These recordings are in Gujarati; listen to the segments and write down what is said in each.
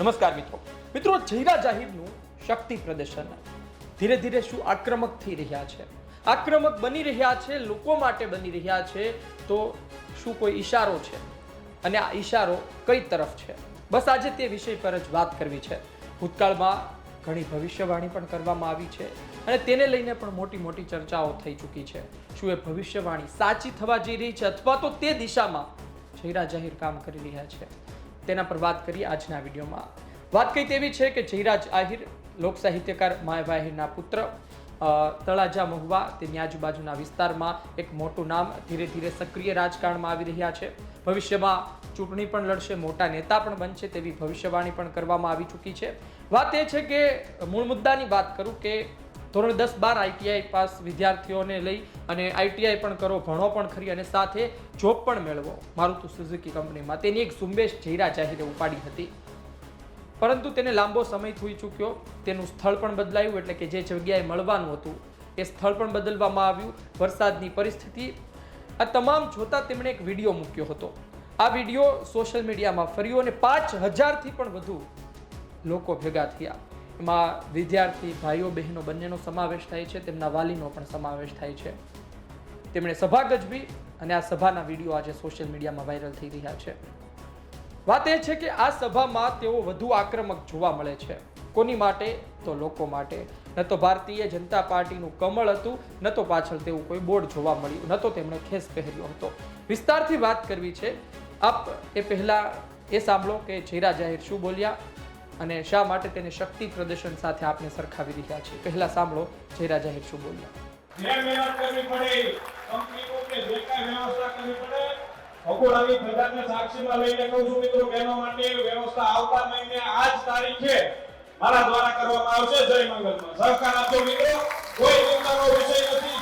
નમસ્કાર મિત્રો. મિત્રો જહીરા જાહીરનું શક્તિ પ્રદર્શન. ધીરે ધીરે શું આક્રમક થઈ રહ્યા છે? આક્રમક બની રહ્યા છે, લોકો માટે બની રહ્યા છે, તો શું કોઈ ઈશારો છે? અને આ ઈશારો કઈ તરફ છે? બસ આજે તે વિષય પર જ વાત કરવી છે. ભૂતકાળમાં ઘણી ભવિષ્યવાણી પણ કરવામાં આવી છે અને તેને લઈને પણ મોટી મોટી ચર્ચાઓ થઈ ચૂકી છે. શું એ ભવિષ્યવાણી સાચી થવા જઈ રહી છે અથવા તો તે દિશામાં જયરા જાહેર કામ કરી રહ્યા છે? તેના પર વાત કરીએ આજના વિડીયોમાં. વાત કઈ તેવી છે કે જયરાજ આહિર, લોક સાહિત્યકાર આહિરના પુત્ર તળાજા મહુવા, તેની આજુબાજુના વિસ્તારમાં એક મોટું નામ ધીરે ધીરે સક્રિય રાજકારણમાં આવી રહ્યા છે. ભવિષ્યમાં ચૂંટણી પણ લડશે, મોટા નેતા પણ બનશે તેવી ભવિષ્યવાણી પણ કરવામાં આવી ચૂકી છે. વાત એ છે કે મૂળ મુદ્દાની વાત કરું કે ધોરણ દસ બાર આઈટીઆઈ પાસ વિદ્યાર્થીઓને લઈ અને આઈટીઆઈ પણ કરો, ભણો પણ ખરી અને સાથે જોબ પણ મેળવો. મારુતિ સુઝુકી કંપનીમાં તેની એક ઝુંબેશ જયરા જાહેરે ઉપાડી હતી. પરંતુ તેને લાંબો સમય થઈ ચૂક્યો. તેનું સ્થળ પણ બદલાયું, એટલે કે જે જગ્યાએ મળવાનું હતું, એ સ્થળ પણ બદલવામાં આવ્યું. વરસાદની પરિસ્થિતિ, આ તમામ જોતા તેમણે એક વીડિયો મૂક્યો હતો. આ વીડિયો સોશિયલ મીડિયામાં ફર્યો અને પાંચ હજારથી પણ વધુ લોકો ભેગા થયા. એમાં વિદ્યાર્થી ભાઈઓ, બહેનો બંનેનો સમાવેશ થાય છે, તેમના વાલીનો પણ સમાવેશ થાય છે. તેમણે સભા ગજવી અને આ સભાના વીડિયો આજે સોશિયલ મીડિયામાં વાયરલ થઈ રહ્યા છે. વાત એ છે કે આ સભામાં તેઓ વધુ આક્રમક જોવા મળે છે. કોની માટે? તો લોકો માટે. ન તો ભારતીય જનતા પાર્ટીનું કમળ હતું, ન તો પાછળ તેવું કોઈ બોર્ડ જોવા મળ્યું, ન તો તેમણે ખેસ પહેર્યો હતો. વિસ્તારથી વાત કરવી છે. આપ એ પહેલાં એ સાંભળો કે જયરા જાહેર શું બોલ્યા? અને શા માટે તેને શક્તિ પ્રદર્શન સાથે આપને સરખાવી રહ્યા છે? પહેલા સાંભળો જયરા જાહેર શું બોલ્યા. લઈને કહું માટે વ્યવસ્થા આવતા મહિને આ જ તારીખે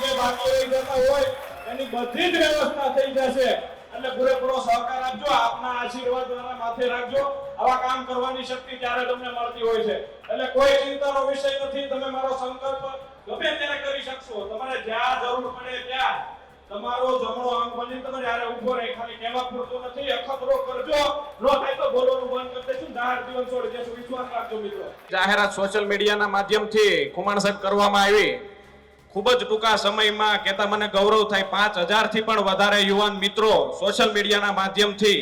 જે બાકી જતા હોય, એની બધી જ વ્યવસ્થા થઈ જશે. એટલે પૂરેપૂરો સહકાર આપજો, આપના આશીર્વાદ દ્વારા માથે રાખજો. આવા કામ કરવાની શક્તિ ત્યારે તમને મળતી હોય છે? એટલે કોઈ ચિંતાનો વિષય નથી, તમે મારો સંકલ્પ ગમે ત્યારે કરી શકશો. તમારે જ્યાં જરૂર પડે ત્યાં. તમારો જમણો અંગ બની તમે જ્યારે ઊભો રહે, ખાલી કહેવા પૂરતું નથી અખતરો કરજો. નો થાય તો બોલવાનું બંધ કરી દેશું. જાહેર જીવન છોડી દેશું. વિશ્વાસ રાખજો મિત્રો. જાહેરાત સોશિયલ મીડિયાના માધ્યમથી ખુમાણસટ કરવામાં આવી. ખૂબ જ ટૂંકા સમયમાં કહેતા મને ગૌરવ થાય, પાંચ હજારથી પણ વધારે યુવાન મિત્રો સોશિયલ મીડિયાના માધ્યમથી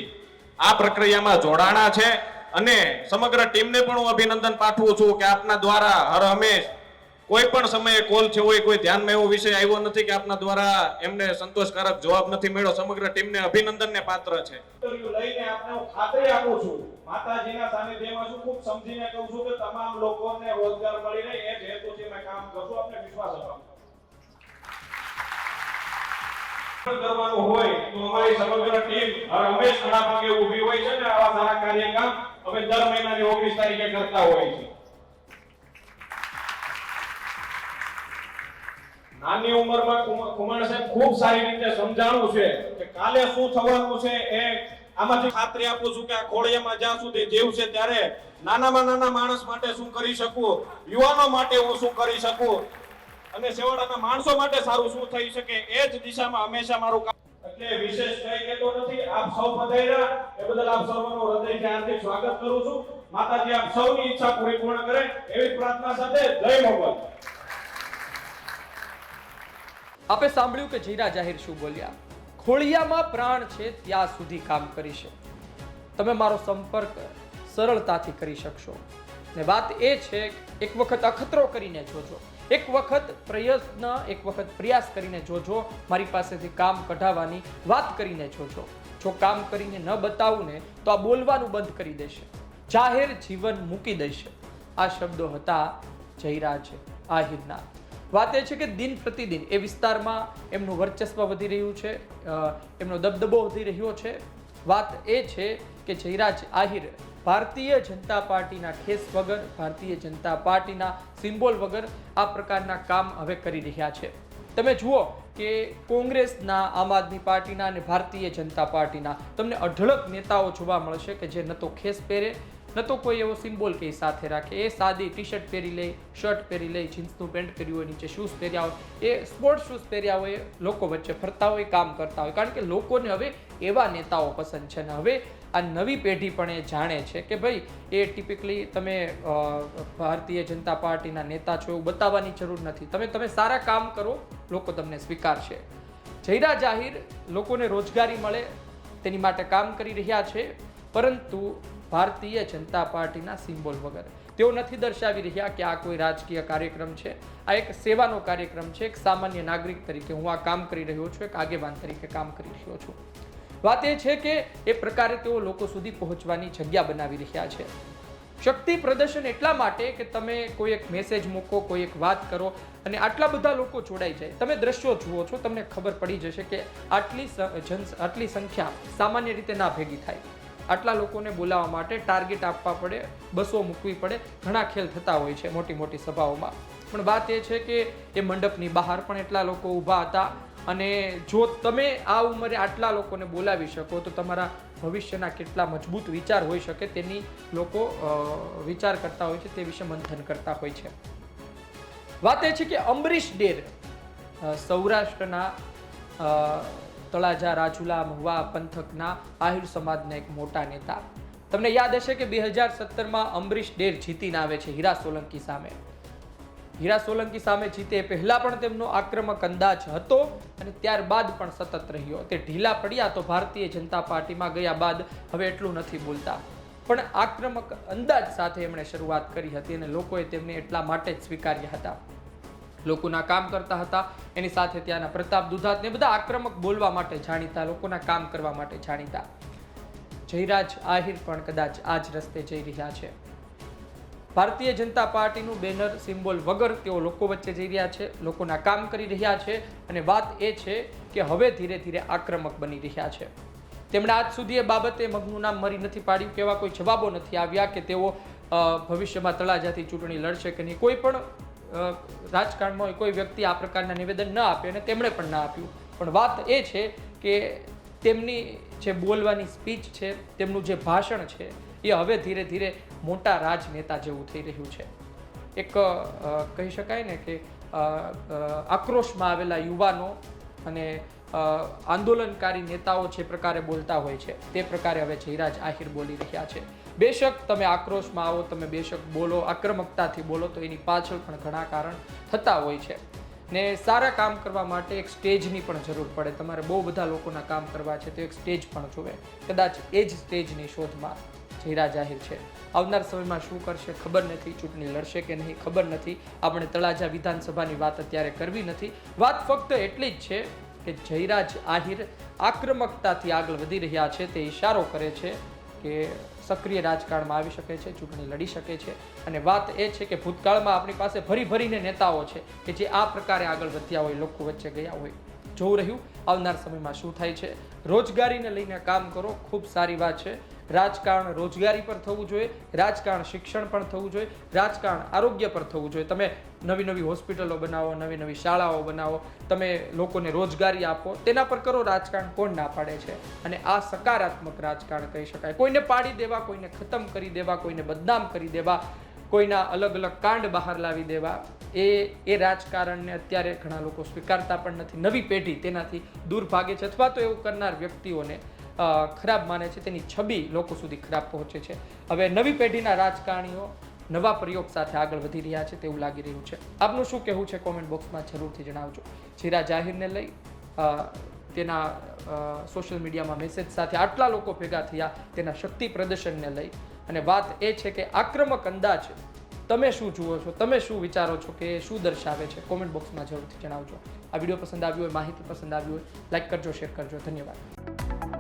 આ પ્રક્રિયામાં જોડાણા છે અને સમગ્ર ટીમને પણ હું અભિનંદન પાઠવું છું કે આપના દ્વારા હર હંમેશ કોઈ પણ સમયે કોલ છે હોય, કોઈ ધ્યાનમાં એવો વિષય આવ્યો નથી કે આપના દ્વારા એમને સંતોષકારક જવાબ નથી મળ્યો. સમગ્ર ટીમને અભિનંદનને પાત્ર છે. લઈને આપને ખાતરી આપું છું. માતાજીના સાનિધ્યમાં છું, ખૂબ સમજીને કહું છું કે તમામ લોકોને રોજગાર મળી રહે, એ જ હેતુથી મેં કામ કરશું. આપને વિશ્વાસ અપાવું કરવાનું હોય તો અમારી સમગ્ર ટીમ હર હંમેશ ઘણા ભાગે ઊભી હોય છે ને આવા સારા કાર્યક્રમ અમે દર મહિનાની ઓગણીસ તારીખે કરતા હોય છે. નાની ઉંમરમાં કુમાર સાહેબ ખૂબ સારી રીતે સમજાણું છે કે કાલે શું થવાનું છે એ આમાંથી ખાતરી આપું છું કે આ ખોડિયામાં જ્યાં સુધી જીવ છે ત્યારે નાનામાં નાના માણસ માટે શું કરી શકું, યુવાનો માટે હું શું કરી શકું અને છેવાડાના માણસો માટે સારું શું થઈ શકે એ જ દિશામાં હંમેશા મારું કામ એટલે વિશેષ કઈ કહેતો નથી. આપ સૌ પધાર્યા. એ બદલ આપ સૌનો હૃદયથી હાર્દિક સ્વાગત કરું છું. માતાજી આપ સૌની ઈચ્છા પૂરી પૂર્ણ કરે એવી પ્રાર્થના સાથે જય મોગલ આપે સાંભળ્યું કે જીરા જાહેર શું બોલ્યા? ખોળિયામાં પ્રાણ છે ત્યાં સુધી કામ કરીશ તમે મારો સંપર્ક સરળતાથી કરી શકશો. ને વાત એ છે એક વખત અખતરો કરીને જોજો. એક વખત પ્રયત્ન, એક વખત પ્રયાસ કરીને જોજો. મારી પાસેથી કામ કઢાવવાની વાત કરીને જોજો. જો કામ કરીને ન બતાવું ને, તો આ બોલવાનું બંધ કરી દેશે. જાહેર જીવન મૂકી દેશે. આ શબ્દો હતા જયરાજ આહિરના. વાત એ છે કે દિન પ્રતિદિન એ વિસ્તારમાં એમનું વર્ચસ્વ વધી રહ્યું છે એમનો દબદબો વધી રહ્યો છે. વાત એ છે કે જયરાજ આહિર. ભારતીય જનતા પાર્ટીના ઠેસ વગર, ભારતીય જનતા પાર્ટીના સિમ્બોલ વગર આ પ્રકારના કામ હવે કરી રહ્યા છે. તમે જુઓ કે કોંગ્રેસના, આમ આદમી પાર્ટીના અને ભારતીય જનતા પાર્ટીના તમને અઢળક નેતાઓ જોવા મળશે કે જે ન તો ખેસ પહેરે, ન તો કોઈ એવો સિમ્બોલ કે સાથે રાખે. એ સાદી ટી શર્ટ પહેરી લે, શર્ટ પહેરી લે, જીન્સનું પેન્ટ પહેર્યું હોય, નીચે શૂઝ પહેર્યા હોય, એ સ્પોર્ટ શૂઝ પહેર્યા હોય લોકો વચ્ચે ફરતા હોય, કામ કરતા હોય. કારણ કે લોકોને હવે એવા નેતાઓ પસંદ છે ને હવે આ નવી પેઢી પણ એ જાણે છે કે ભાઈ એ ટિપિકલી તમે ભારતીય જનતા પાર્ટીના નેતા છો એવું બતાવવાની જરૂર નથી. તમે તમે સારા કામ કરો, લોકો તમને સ્વીકારશે. જયરા જાહેર લોકોને રોજગારી મળે તેની માટે કામ કરી રહ્યા છે, પરંતુ ભારતીય જનતા પાર્ટીના સિમ્બોલ વગર. તેઓ નથી દર્શાવી રહ્યા કે આ કોઈ રાજકીય કાર્યક્રમ છે. આ એક સેવાનો કાર્યક્રમ છે. એક સામાન્ય નાગરિક તરીકે હું આ કામ કરી રહ્યો છું, એક આગેવાન તરીકે કામ કરી રહ્યો છું. વાત એ છે કે એ પ્રકારે તેઓ લોકો સુધી પહોંચવાની જગ્યા બનાવી રહ્યા છે. શક્તિ પ્રદર્શન એટલા માટે કે તમે કોઈ એક મેસેજ મૂકો, કોઈ એક વાત કરો અને આટલા બધા લોકો જોડાઈ જાય. તમે દ્રશ્યો જુઓ છો, તમને ખબર પડી જશે કે આટલી જન, આટલી સંખ્યા સામાન્ય રીતે ના ભેગી થાય. આટલા લોકોને બોલાવવા માટે ટાર્ગેટ આપવા પડે, બસો મૂકવી પડે, ઘણા ખેલ થતા હોય છે મોટી મોટી સભાઓમાં. પણ વાત એ છે કે એ મંડપની બહાર પણ એટલા લોકો ઊભા હતા અને જો તમે આ ઉંમરે આટલા લોકોને બોલાવી શકો, તો તમારા ભવિષ્યના કેટલા મજબૂત વિચાર હોઈ શકે તેની લોકો વિચાર કરતા હોય છે, તે વિશે મંથન કરતા હોય છે. વાત એ છે કે અંબરીશ ડેર સૌરાષ્ટ્રના તળાજા રાજુલા મહુવા પંથકના આહિર સમાજના એક મોટા નેતા. તમને યાદ હશે કે બે હજાર સત્તરમાં અંબરીશ ડેર જીતીને આવે છે હીરા સોલંકી સામે. હીરા સોલંકી સામે જીતે પહેલાં પણ તેમનો આક્રમક અંદાજ હતો અને ત્યારબાદ પણ સતત રહ્યો. તે ઢીલા પડ્યા તો ભારતીય જનતા પાર્ટીમાં ગયા બાદ હવે એટલું નથી બોલતા. પણ આક્રમક અંદાજ સાથે એમણે શરૂઆત કરી હતી અને લોકોએ તેમને એટલા માટે જ સ્વીકાર્યા હતા. લોકોના કામ કરતા હતા, એની સાથે ત્યાંના પ્રતાપ દુધાત ને બધા આક્રમક બોલવા માટે જાણીતા, લોકોના કામ કરવા માટે જાણીતા. જયરાજ આહિર પણ કદાચ આ જ રસ્તે જઈ રહ્યા છે. ભારતીય જનતા પાર્ટીનું બેનર સિમ્બોલ વગર તેઓ લોકો વચ્ચે જઈ રહ્યા છે, લોકોના કામ કરી રહ્યા છે અને વાત એ છે કે હવે ધીરે ધીરે આક્રમક બની રહ્યા છે. તેમણે આજ સુધી એ બાબતે મગનું નામ મરી નથી પાડ્યું કે એવા કોઈ જવાબો નથી આવ્યા કે તેઓ ભવિષ્યમાં તળાજાથી ચૂંટણી લડશે કે નહીં. કોઈ પણ રાજકારણમાં કોઈ વ્યક્તિ આ પ્રકારના નિવેદન ન આપે અને તેમણે પણ ના આપ્યું. પણ વાત એ છે કે તેમની જે બોલવાની સ્પીચ છે, તેમનું જે ભાષણ છે, એ હવે ધીરે ધીરે મોટા રાજનેતા જેવું થઈ રહ્યું છે. એક કહી શકાય ને કે આક્રોશમાં આવેલા યુવાનો અને આંદોલનકારી નેતાઓ જે પ્રકારે બોલતા હોય છે, તે પ્રકારે હવે જયરાજ આહિર બોલી રહ્યા છે. બેશક તમે આક્રોશમાં આવો, તમે બેશક બોલો, આક્રમકતાથી બોલો, તો એની પાછળ પણ ઘણા કારણ થતા હોય છે. ને સારા કામ કરવા માટે એક સ્ટેજની પણ જરૂર પડે. તમારે બહુ બધા લોકોના કામ કરવા છે તો એક સ્ટેજ પણ જોવે. કદાચ એ જ સ્ટેજની શોધમાં જયરા જાહેર છે. આવનાર સમયમાં શું કરશે ખબર નથી, ચૂંટણી લડશે કે નહીં ખબર નથી. આપણે તળાજા વિધાનસભાની વાત અત્યારે કરવી નથી. વાત ફક્ત એટલી જ છે કે જયરાજ આહિર આક્રમકતાથી આગળ વધી રહ્યા છે. તે ઇશારો કરે છે કે સક્રિય રાજકારણમાં આવી શકે છે, ચૂંટણી લડી શકે છે. અને વાત એ છે કે ભૂતકાળમાં આપણી પાસે ભરી ભરીને નેતાઓ છે કે જે આ પ્રકારે આગળ વધ્યા હોય, લોકો વચ્ચે ગયા હોય. જોવું રહ્યું, આવનાર સમયમાં શું થાય છે? રોજગારીને લઈને કામ કરો, ખૂબ સારી વાત છે. રાજકારણ રોજગારી પર થવું જોઈએ, રાજકારણ શિક્ષણ પણ થવું જોઈએ, રાજકારણ આરોગ્ય પર થવું જોઈએ. તમે નવી નવી હોસ્પિટલો બનાવો, નવી નવી શાળાઓ બનાવો, તમે લોકોને રોજગારી આપો, તેના પર કરો રાજકારણ કોણ ના પાડે છે? અને આ સકારાત્મક રાજકારણ કહી શકાય. કોઈને પાડી દેવા, કોઈને ખતમ કરી દેવા, કોઈને બદનામ કરી દેવા, કોઈના અલગ અલગ કાંડ બહાર લાવી દેવા, એ એ રાજકારણને અત્યારે ઘણા લોકો સ્વીકારતા પણ નથી. નવી પેઢી તેનાથી દૂર ભાગે છે અથવા તો એવું કરનાર વ્યક્તિઓને ખરાબ માને છે તેની છબી લોકો સુધી ખરાબ પહોંચે છે. હવે નવી પેઢીના રાજકારણીઓ નવા પ્રયોગ સાથે આગળ વધી રહ્યા છે તેવું લાગી રહ્યું છે. આપનું શું કહેવું છે કોમેન્ટ બોક્સમાં જરૂરથી જણાવજો. જીરા જાહેરને લઈ તેના સોશિયલ મીડિયામાં મેસેજ સાથે આટલા લોકો ભેગા થયા તેના શક્તિ પ્રદર્શનને લઈ. અને વાત એ છે કે આક્રમક અંદાજ તમે શું જુઓ છો? તમે શું વિચારો છો કે શું દર્શાવે છે? કોમેન્ટ બોક્સમાં જરૂરથી જણાવજો. આ વીડિયો પસંદ આવ્યો હોય, માહિતી પસંદ આવી હોય, લાઈક કરજો, શેર કરજો. ધન્યવાદ.